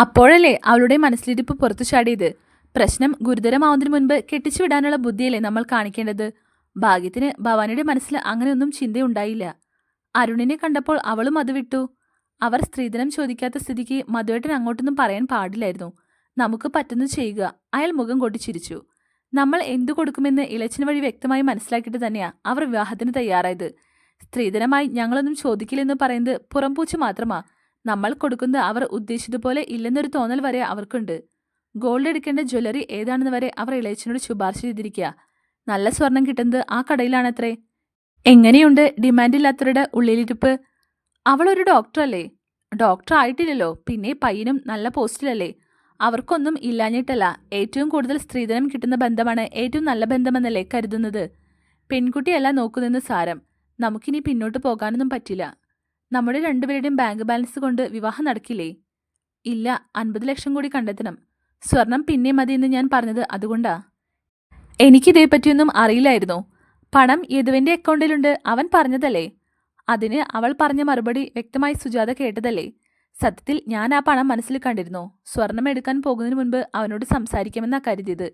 അപ്പോഴല്ലേ അവളുടെ മനസ്സിലിരിപ്പ് പുറത്തു ചാടിയത്? പ്രശ്നം ഗുരുതരമാവുന്നതിന് മുൻപ് കെട്ടിച്ചു വിടാനുള്ള ബുദ്ധിയല്ലേ നമ്മൾ കാണിക്കേണ്ടത്? ഭാഗ്യത്തിന് ഭവാനിയുടെ മനസ്സിൽ അങ്ങനെയൊന്നും ചിന്തയുണ്ടായില്ല. അരുണിനെ കണ്ടപ്പോൾ അവളും അത് വിട്ടു. അവർ സ്ത്രീധനം ചോദിക്കാത്ത സ്ഥിതിക്ക് മധുവേട്ടൻ അങ്ങോട്ടൊന്നും പറയാൻ പാടില്ലായിരുന്നു. നമുക്ക് പറ്റുന്നു ചെയ്യുക. അയാൾ മുഖം കൊട്ടിച്ചിരിച്ചു നമ്മൾ എന്തു കൊടുക്കുമെന്ന് ഇളച്ചിന് വഴി വ്യക്തമായി മനസ്സിലാക്കിയിട്ട് തന്നെയാ അവർ വിവാഹത്തിന് തയ്യാറായത്. സ്ത്രീധനമായി ഞങ്ങളൊന്നും ചോദിക്കില്ലെന്ന് പറയുന്നത് പുറംപൂച്ച് മാത്രമാ. നമ്മൾ കൊടുക്കുന്നത് അവർ ഉദ്ദേശിച്ചതുപോലെ ഇല്ലെന്നൊരു തോന്നൽ വരെ അവർക്കുണ്ട്. ഗോൾഡ് എടുക്കേണ്ട ജ്വല്ലറി ഏതാണെന്ന് വരെ അവർ ഇളയച്ചനോട് ശുപാർശ ചെയ്തിരിക്കുക. നല്ല സ്വർണം കിട്ടുന്നത് ആ കടയിലാണത്രേ. എങ്ങനെയുണ്ട് ഡിമാൻഡില്ലാത്തവരുടെ ഉള്ളിലിരിപ്പ്? അവളൊരു ഡോക്ടറല്ലേ? ഡോക്ടർ ആയിട്ടില്ലല്ലോ. പിന്നെ പയ്യനും നല്ല പോസ്റ്റിലല്ലേ? അവർക്കൊന്നും ഇല്ലാഞ്ഞിട്ടല്ല. ഏറ്റവും കൂടുതൽ സ്ത്രീധനം കിട്ടുന്ന ബന്ധമാണ് ഏറ്റവും നല്ല ബന്ധമെന്നല്ലേ കരുതുന്നത്. പെൺകുട്ടിയല്ല നോക്കുന്നതെന്ന് സാരം. നമുക്കിനി പിന്നോട്ട് പോകാനൊന്നും പറ്റില്ല. നമ്മുടെ രണ്ടുപേരുടെയും ബാങ്ക് ബാലൻസ് കൊണ്ട് വിവാഹം നടക്കില്ലേ? ഇല്ല അൻപത് ലക്ഷം കൂടി കണ്ടെത്തണം. സ്വർണം പിന്നെ മതിയെന്ന് ഞാൻ പറഞ്ഞത് അതുകൊണ്ടാ. എനിക്കിതേപ്പറ്റിയൊന്നും അറിയില്ലായിരുന്നു. പണം യദുവിന്റെ അക്കൗണ്ടിലുണ്ട് അവൻ പറഞ്ഞതല്ലേ? അതിന് അവൾ പറഞ്ഞ മറുപടി വ്യക്തമായി സുജാത കേട്ടതല്ലേ? സത്യത്തിൽ ഞാൻ ആ പണം മനസ്സിൽ കണ്ടിരുന്നു. സ്വർണം എടുക്കാൻ പോകുന്നതിന് മുൻപ് അവനോട് സംസാരിക്കുമെന്നാ കരുതിയത്.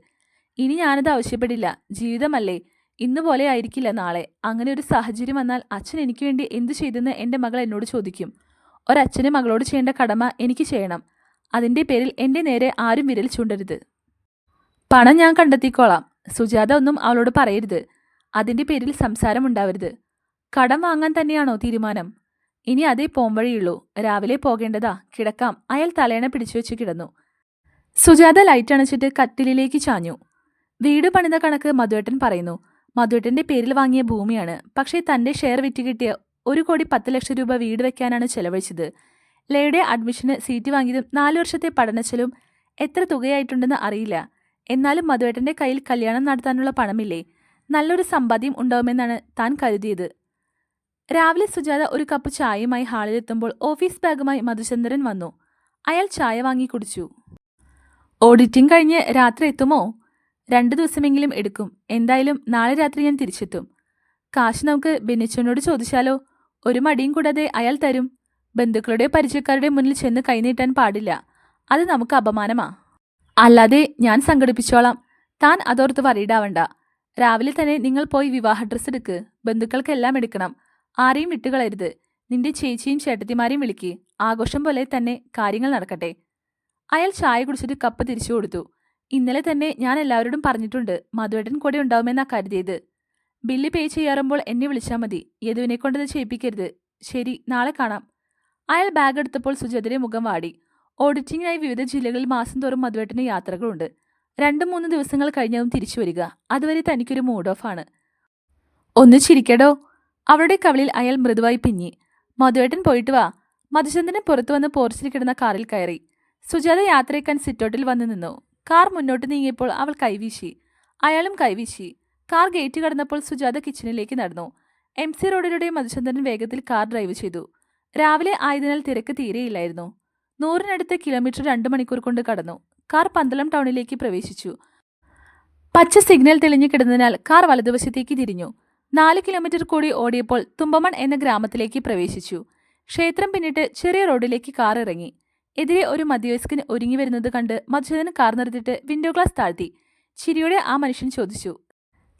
ഇനി ഞാനത് ആവശ്യപ്പെടില്ല. ജീവിതമല്ലേ. ഇന്ന് പോലെ ആയിരിക്കില്ല നാളെ. അങ്ങനെ ഒരു സാഹചര്യം വന്നാൽ അച്ഛൻ എനിക്ക് വേണ്ടി എന്തു ചെയ്തെന്ന് എന്റെ മകൾ എന്നോട് ചോദിക്കും. ഒരച്ഛന് മകളോട് ചെയ്യേണ്ട കടമ എനിക്ക് ചെയ്യണം. അതിന്റെ പേരിൽ എന്റെ നേരെ ആരും വിരൽ ചൂണ്ടരുത്. പണം ഞാൻ കണ്ടെത്തിക്കോളാം. സുജാത ഒന്നും അവളോട് പറയരുത്. അതിന്റെ പേരിൽ സംസാരം സംസാരമുണ്ടാവരുത് കടം വാങ്ങാൻ തന്നെയാണോ തീരുമാനം? ഇനി അതേ പോംവഴിയുള്ളൂ. രാവിലെ പോകേണ്ടതാ. കിടക്കാം. അയാൾ തലേണ പിടിച്ചു വെച്ച് കിടന്നു. സുജാത ലൈറ്റ് അണച്ചിട്ട് കട്ടിലിലേക്ക് ചാഞ്ഞു. വീട് പണിത കണക്ക് മധുവേട്ടൻ പറയുന്നു. മധുവേട്ടന്റെ പേരിൽ വാങ്ങിയ ഭൂമിയാണ്. പക്ഷേ തന്റെ ഷെയർ വിറ്റ് കിട്ടിയ ഒരു കോടി പത്ത് ലക്ഷം രൂപ വീട് വെക്കാനാണ് ചെലവഴിച്ചത്. ലയുടെ അഡ്മിഷന് സീറ്റ് വാങ്ങിയതും നാലു വർഷത്തെ പഠനച്ചെലവും എത്ര തുകയായിട്ടുണ്ടെന്ന് അറിയില്ല. എന്നാലും മധുവേട്ടന്റെ കയ്യിൽ കല്യാണം നടത്താനുള്ള പണമില്ലേ? നല്ലൊരു സമ്പാദ്യം ഉണ്ടാവുമെന്നാണ് താൻ കരുതിയത്. രാവിലെ സുജാത ഒരു കപ്പ് ചായയുമായി ഹാളിലെത്തുമ്പോൾ ഓഫീസ് ബാഗുമായി മധുചന്ദ്രൻ വന്നു. അയാൾ ചായ വാങ്ങി കുടിച്ചു. ഓഡിറ്റിംഗ് കഴിഞ്ഞ് രാത്രി എത്തുമോ? രണ്ടു ദിവസമെങ്കിലും എടുക്കും. എന്തായാലും നാളെ രാത്രി ഞാൻ തിരിച്ചെത്തും. കാശ് നമുക്ക് ബെന്നിച്ചനോട് ചോദിച്ചാലോ? ഒരു മടിയും കൂടാതെ അയാൾ തരും. ബന്ധുക്കളുടെ പരിചയക്കാരുടെ മുന്നിൽ ചെന്ന് കൈനീട്ടാൻ പാടില്ല. അത് നമുക്ക് അപമാനമാ. അല്ലാതെ ഞാൻ സംഘടിപ്പിച്ചോളാം. താൻ അതോർത്ത് വറിയിടാവണ്ട രാവിലെ തന്നെ നിങ്ങൾ പോയി വിവാഹ ഡ്രസ്സ് എടുക്ക്. ബന്ധുക്കൾക്കെല്ലാം എടുക്കണം. ആരെയും വിട്ടുകളരുത് നിന്റെ ചേച്ചിയും ചേട്ടത്തിമാരെയും വിളിക്ക്. ആഘോഷം പോലെ തന്നെ കാര്യങ്ങൾ നടക്കട്ടെ. അയാൾ ചായ കുടിച്ചിട്ട് കപ്പ് തിരിച്ചു കൊടുത്തു. ഇന്നലെ തന്നെ ഞാൻ എല്ലാവരോടും പറഞ്ഞിട്ടുണ്ട് മധുവേട്ടൻ കൂടെ ഉണ്ടാവുമെന്നാ കരുതിയത്. ബില്ല് പേ ചെയ്യാറുമ്പോൾ എന്നെ വിളിച്ചാൽ മതി. യദുവിനെ കൊണ്ടത് ചെയ്യിപ്പിക്കരുത്. ശരി നാളെ കാണാം. അയാൾ ബാഗ് എടുത്തപ്പോൾ സുജാതിന്റെ മുഖം വാടി. ഓഡിറ്റിങ്ങിനായി വിവിധ ജില്ലകളിൽ മാസം തോറും മധുവേട്ടന് യാത്രകളുണ്ട്. രണ്ട് മൂന്ന് ദിവസങ്ങൾ കഴിഞ്ഞതും തിരിച്ചു വരിക. അതുവരെ തനിക്കൊരു മൂഡ് ഓഫ് ആണ്. ഒന്ന് ചിരിക്കടോ. അവളുടെ കവളിൽ അയാൾ മൃദുവായി പിഞ്ഞി മധുവേട്ടൻ പോയിട്ട് വാ. മധുചന്ദ്രൻ പുറത്തു വന്ന് പോർച്ചിൽ കിടന്ന കാറിൽ കയറി. സുജാത യാത്രയ്ക്കാൻ സിറ്റോട്ടിൽ വന്ന് നിന്നു. കാർ മുന്നോട്ട് നീങ്ങിയപ്പോൾ അവൾ കൈവീശി. അയാളും കൈവീശി. കാർ ഗേറ്റ് കടന്നപ്പോൾ സുജാത കിച്ചണിലേക്ക് നടന്നു. എം സി റോഡിലൂടെ മധുചന്ദ്രൻ വേഗത്തിൽ കാർ ഡ്രൈവ് ചെയ്തു. രാവിലെ ആയതിനാൽ തിരക്ക് തീരെയില്ലായിരുന്നു. നൂറിനടുത്ത് കിലോമീറ്റർ രണ്ട് മണിക്കൂർ കൊണ്ട് കടന്നു. കാർ പന്തളം ടൗണിലേക്ക് പ്രവേശിച്ചു. പച്ച സിഗ്നൽ തെളിഞ്ഞു കിടന്നതിനാൽ കാർ വലതുവശത്തേക്ക് തിരിഞ്ഞു. നാല് കിലോമീറ്റർ കൂടി ഓടിയപ്പോൾ തുമ്പമൺ എന്ന ഗ്രാമത്തിലേക്ക് പ്രവേശിച്ചു. ക്ഷേത്രം പിന്നിട്ട് ചെറിയ റോഡിലേക്ക് കാർ ഇറങ്ങി. എതിരെ ഒരു മധ്യവയസ്കൻ ഒരുങ്ങി വരുന്നത് കണ്ട് മധുസൂദൻ കാർ നിർത്തിയിട്ട് വിൻഡോ ഗ്ലാസ് താഴ്ത്തി. ചിരിയോടെ ആ മനുഷ്യൻ ചോദിച്ചു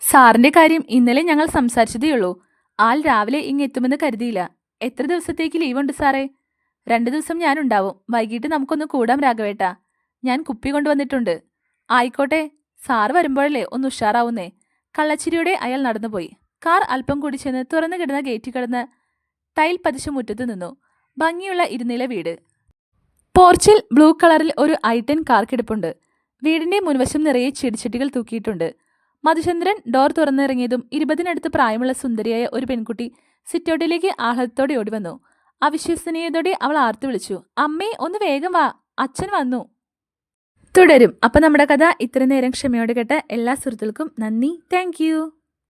സാറിന്റെ കാര്യം ഇന്നലെ ഞങ്ങൾ സംസാരിച്ചതേയുള്ളൂ. ആൾ രാവിലെ ഇങ്ങെത്തുമെന്ന് കരുതിയില്ല. എത്ര ദിവസത്തേക്ക് ലീവുണ്ട് സാറേ? രണ്ട് ദിവസം ഞാനുണ്ടാവും. വൈകിട്ട് നമുക്കൊന്ന് കൂടാം രാഘവേട്ട. ഞാൻ കുപ്പി കൊണ്ടുവന്നിട്ടുണ്ട്. ആയിക്കോട്ടെ. സാർ വരുമ്പോഴല്ലേ ഒന്ന് ഉഷാറാവുന്നേ. കള്ളച്ചിരിയോടെ അയാൾ നടന്നുപോയി. കാർ അല്പം കൂടി ചെന്ന് തുറന്നു കിടന്ന ഗേറ്റിൽ കിടന്ന് ടൈൽ പതിച്ചു മുറ്റത്ത് നിന്നു. ഭംഗിയുള്ള ഇരുനില വീട്. പോർച്ചിൽ ബ്ലൂ കളറിൽ ഒരു ഐട്ടൻ കാർ കിടപ്പുണ്ട്. വീടിന്റെ മുൻവശം നിറയെ ചെടിച്ചെട്ടികൾ തൂക്കിയിട്ടുണ്ട്. മധുചന്ദ്രൻ ഡോർ തുറന്നിറങ്ങിയതും ഇരുപതിനടുത്ത് പ്രായമുള്ള സുന്ദരിയായ ഒരു പെൺകുട്ടി സിറ്റൗട്ടിലേക്ക് ആഹ്ലാദത്തോടെ ഓടി വന്നു അവിശ്വസനീയതോടെ അവൾ ആർത്തു വിളിച്ചു. അമ്മേ ഒന്ന് വേഗം വാ. അച്ഛൻ വന്നു. തുടരും. അപ്പൊ നമ്മുടെ കഥ ഇത്ര നേരം ക്ഷമയോടെ കേട്ട എല്ലാ സുഹൃത്തുക്കൾക്കും നന്ദി. താങ്ക്